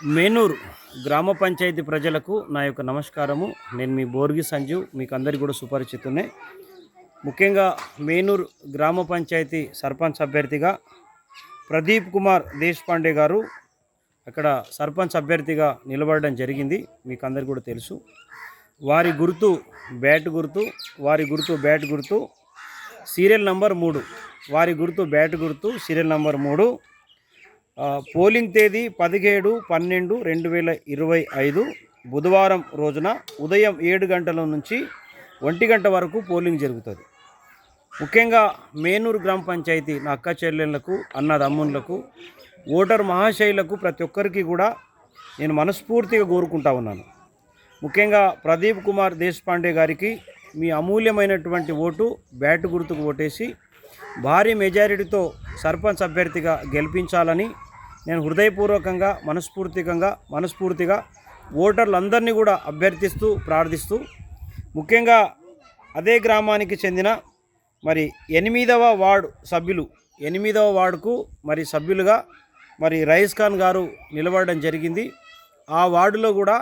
మేనూరు గ్రామ పంచాయతీ ప్రజలకు నా యొక్క నమస్కారము. నేను మీ బోర్గి సంజీవ్ మీకు అందరికీ కూడా సుపరిచితునే ముఖ్యంగా మేనూరు గ్రామ పంచాయతీ సర్పంచ్ అభ్యర్థిగా ప్రదీప్ కుమార్ దేశపాండే గారు అక్కడ సర్పంచ్ అభ్యర్థిగా నిలబడడం జరిగింది. మీకు అందరికీ కూడా తెలుసు. వారి గుర్తు బ్యాట్ గుర్తు వారి గుర్తు బ్యాట్ గుర్తు సీరియల్ నంబర్ మూడు. వారి గుర్తు బ్యాట్ గుర్తు సీరియల్ నంబర్ మూడు. పోలింగ్ తేదీ పదిహేడు పన్నెండు రెండు వేల ఇరవై ఐదు బుధవారం రోజున ఉదయం ఏడు గంటల నుంచి ఒంటి గంట వరకు పోలింగ్ జరుగుతుంది. ముఖ్యంగా మేనూరు గ్రామ పంచాయతీ నా అక్క చెల్లెళ్ళకు అన్నదమ్ములకు ఓటర్ మహాశైలకు ప్రతి ఒక్కరికి కూడా నేను మనస్ఫూర్తిగా కోరుకుంటా ఉన్నాను. ముఖ్యంగా ప్రదీప్ కుమార్ దేశపాండే గారికి మీ అమూల్యమైనటువంటి ఓటు బ్యాట్ గుర్తుకు ఓటేసి భారీ మెజారిటీతో సర్పంచ్ అభ్యర్థిగా గెలిపించాలని నేను హృదయపూర్వకంగా మనస్ఫూర్తికంగా మనస్ఫూర్తిగా ఓటర్లందరినీ కూడా అభ్యర్థిస్తూ ప్రార్థిస్తూ ముఖ్యంగా అదే గ్రామానికి చెందిన మరి ఎనిమిదవ వార్డు సభ్యులు ఎనిమిదవ వార్డుకు మరి సభ్యులుగా మరి రైస్ ఖాన్ గారు నిలబడడం జరిగింది. ఆ వార్డులో కూడా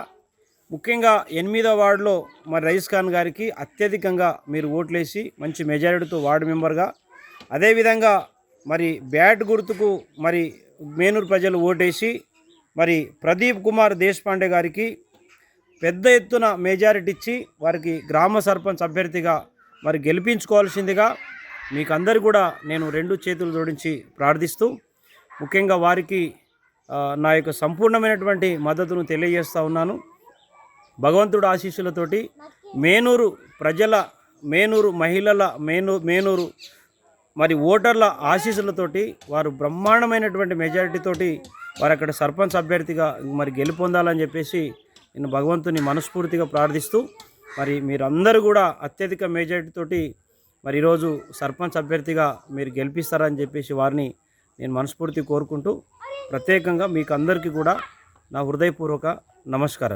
ముఖ్యంగా ఎనిమిదవ వార్డులో మరి రైస్ ఖాన్ గారికి అత్యధికంగా మీరు ఓట్లేసి మంచి మెజారిటీతో వార్డు మెంబర్గా అదేవిధంగా మరి బ్యాట్ గుర్తుకు మరి మేనూరు ప్రజలు ఓటేసి మరి ప్రదీప్ కుమార్ దేశపాండే గారికి పెద్ద ఎత్తున మెజారిటీ ఇచ్చి వారికి గ్రామ సర్పంచ్ అభ్యర్థిగా మరి గెలిపించుకోవాల్సిందిగా మీకు అందరు కూడా నేను రెండు చేతులు జోడించి ప్రార్థిస్తూ ముఖ్యంగా వారికి నా యొక్క సంపూర్ణమైనటువంటి మద్దతును తెలియజేస్తూ ఉన్నాను. భగవంతుడు ఆశీస్సులతోటి మేనూరు ప్రజల మేనూరు మహిళల మేనూ మేనూరు మరి ఓటర్ల ఆశీస్సులతోటి వారు బ్రహ్మాండమైనటువంటి మెజారిటీతోటి వారు అక్కడ సర్పంచ్ అభ్యర్థిగా మరి గెలుపొందాలని చెప్పేసి నేను భగవంతుని మనస్ఫూర్తిగా ప్రార్థిస్తూ మరి మీరందరూ కూడా అత్యధిక మెజారిటీతోటి మరి ఈరోజు సర్పంచ్ అభ్యర్థిగా మీరు గెలిపిస్తారని చెప్పేసి వారిని నేను మనస్ఫూర్తి కోరుకుంటూ ప్రత్యేకంగా మీకు అందరికీ కూడా నా హృదయపూర్వక నమస్కారం